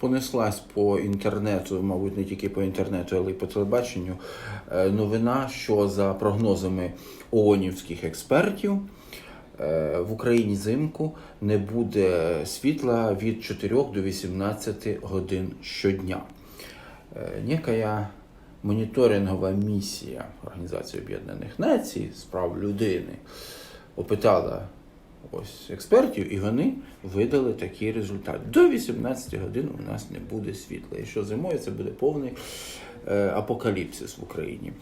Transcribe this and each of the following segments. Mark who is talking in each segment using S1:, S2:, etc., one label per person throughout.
S1: понеслась по інтернету, мабуть, не тільки по інтернету, але й по телебаченню. е, Новина, що за прогнозами ООНівських експертів е, в Україні взимку не буде світла від 4 до 18 годин щодня. Е, Некая моніторингова місія Організації Об'єднаних Націй з прав людини опитала ось експертів, і вони видали такий результат. До 18 годин у нас не буде світла. І що зимою це буде повний е, апокаліпсис в Україні.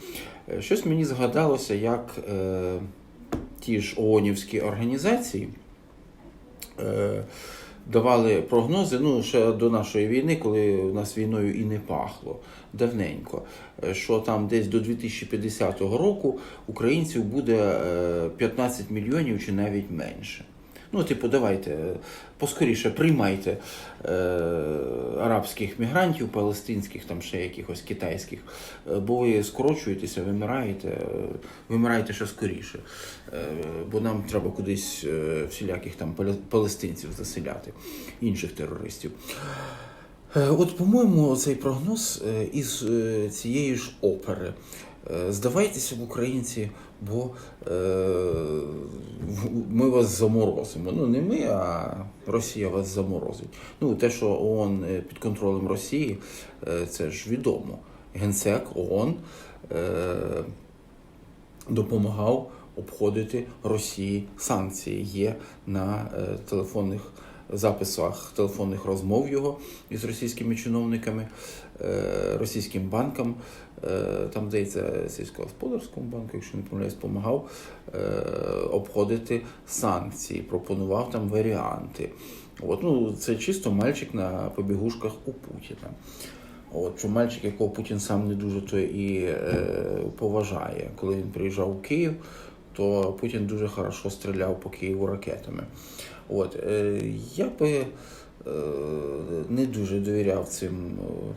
S1: Е, щось мені згадалося, як е, ті ж ООНівські організації. Е, Давали прогнози, ну ще до нашої війни, коли у нас війною і не пахло давненько, е, що там десь до 2050 року українців буде е, 15 мільйонів чи навіть менше. Ну, типу, давайте е, поскоріше приймайте е, арабських мігрантів, палестинських, там ще якихось китайських, е, бо ви скорочуєтеся, вимираєте, е, вимираєте ще скоріше. Е, бо нам треба кудись всіляких там палестинців заселяти, інших терористів. От, по-моєму, цей прогноз із цієї ж опери. Е, Здавайтеся в українці, бо е, ми вас заморозимо. Ну, не ми, а Росія вас заморозить. Ну, те, що ООН е, під контролем Росії, це ж відомо. Генсек ООН допомагав обходити Росії санкції. Є на телефонних записах телефонних розмов його із російськими чиновниками, е, російським банкам, е, там, здається, сільськогосподарському банку, якщо не помиляюсь, допомагав е, обходити санкції, пропонував там варіанти. От, ну, це чисто мальчик на побігушках у Путіна. От, що мальчик, якого Путін сам не дуже то і е, поважає. Коли він приїжджав у Київ, то Путін дуже хорошо стріляв по Києву ракетами. От, е, я би е, не дуже довіряв цим е,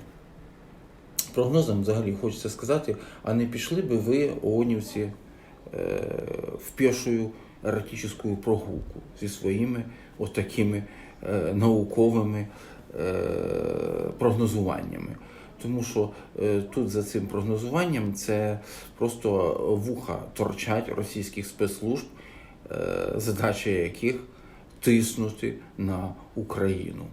S1: прогнозам, взагалі хочеться сказати, а не пішли би ви, ООНівці, в пішою еротичну прогулку зі своїми отакими науковими прогнозуваннями. Тому що е, тут за цим прогнозуванням це просто вуха торчать російських спецслужб, е, задача яких тиснути на Україну.